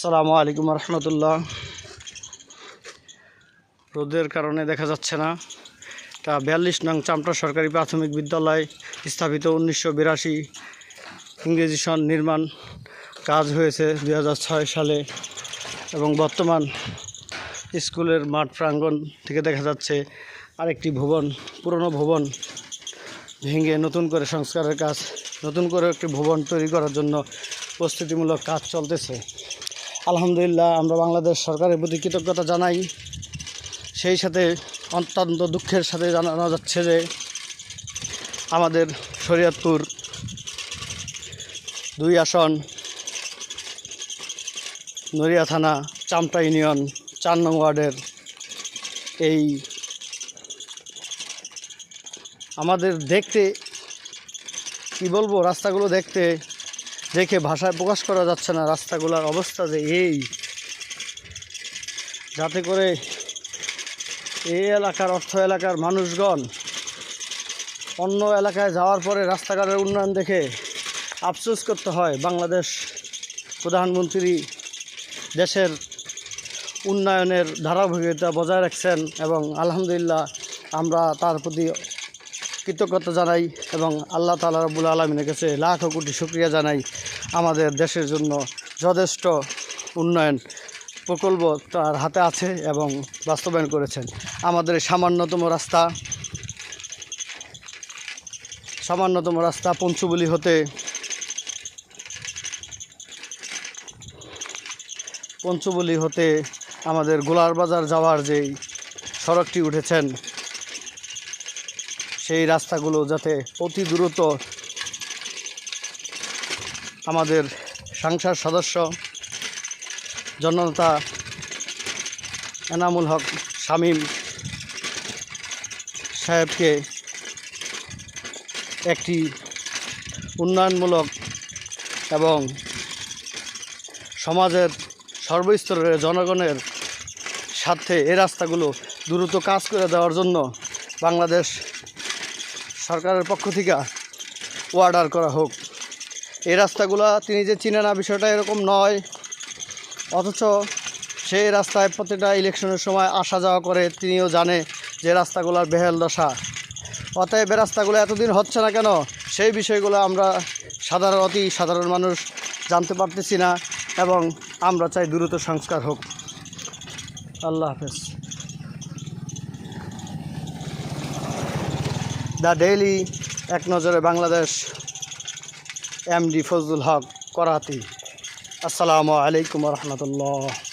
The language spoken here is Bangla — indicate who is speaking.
Speaker 1: আসসালামু আলাইকুম রহমতুল্লাহ। রোদের কারণে দেখা যাচ্ছে না। তা বিয়াল্লিশ নং চামটা সরকারি প্রাথমিক বিদ্যালয় স্থাপিত উনিশশো বিরাশি ইংরেজি সন নির্মাণ কাজ হয়েছে দু হাজার ছয় সালে এবং বর্তমান স্কুলের মাঠ প্রাঙ্গণ থেকে দেখা যাচ্ছে আরেকটি ভবন, পুরনো ভবন ভেঙে নতুন করে সংস্কারের কাজ, নতুন করে একটি ভবন তৈরি করার জন্য প্রস্তুতিমূলক কাজ চলতেছে। আলহামদুলিল্লাহ, আমরা বাংলাদেশ সরকারের প্রতি কৃতজ্ঞতা জানাই। সেই সাথে অত্যন্ত দুঃখের সাথে জানানো যাচ্ছে যে, আমাদের শরীয়তপুর দুই আসন, নড়িয়া থানা, চামটা ইউনিয়ন, চার নং ওয়ার্ডের এই আমাদের দেখতে, কি বলব, রাস্তাগুলো দেখতে দেখে ভাষায় প্রকাশ করা যাচ্ছে না রাস্তাগুলোর অবস্থা যে এই। যাতে করে এই এলাকার অর্থ এলাকার মানুষগণ অন্য এলাকায় যাওয়ার পরে রাস্তাঘাটের উন্নয়ন দেখে আফসোস করতে হয়। বাংলাদেশ প্রধানমন্ত্রী দেশের উন্নয়নের ধারাবাহিকতা বজায় রাখছেন এবং আলহামদুলিল্লাহ আমরা তার প্রতি কৃতজ্ঞতা জানাই এবং আল্লাহ তালা রবুল আলমিনের কাছে লাখ কোটি শুক্রিয়া জানাই। আমাদের দেশের জন্য যথেষ্ট উন্নয়ন প্রকল্প তার হাতে আছে এবং বাস্তবায়ন করেছেন। আমাদের সামান্যতম রাস্তা সামান্যতম রাস্তা পঞ্চুবলি হতে পঞ্চবলি হতে আমাদের গোলার বাজার যাওয়ার যেই সড়কটি উঠেছেন সেই রাস্তাগুলো যাতে অতি দ্রুত আমাদের সংসদ সদস্য, জনতা, এনামুল হক, শামীম সাহেবকে একটি উন্নয়নমূলক এবং সমাজের সর্বস্তরের জনগণের স্বার্থে এই রাস্তাগুলো দ্রুত কাজ করে দেওয়ার জন্য বাংলাদেশ সরকারের পক্ষ থেকে অর্ডার করা হোক। এই রাস্তাগুলো তিনি যে চিনে না, বিষয়টা এরকম নয়। অথচ সেই রাস্তায় প্রতিটা ইলেকশনের সময় আসা যাওয়া করে, তিনিও জানে যে রাস্তাগুলোর বেহেল দশা। অতএব রাস্তাগুলো এতদিন হচ্ছে না কেন? সেই বিষয়গুলো আমরা সাধারণ, অতি সাধারণ মানুষ জানতে পারতেছি না এবং আমরা চাই দ্রুত সংস্কার হোক। আল্লাহ হাফেজ। দ্য ডেইলি এক নজরে বাংলাদেশ এমডি ফজলুল হক করাতি। আসসালামু আলাইকুম রহমতুল্লাহ।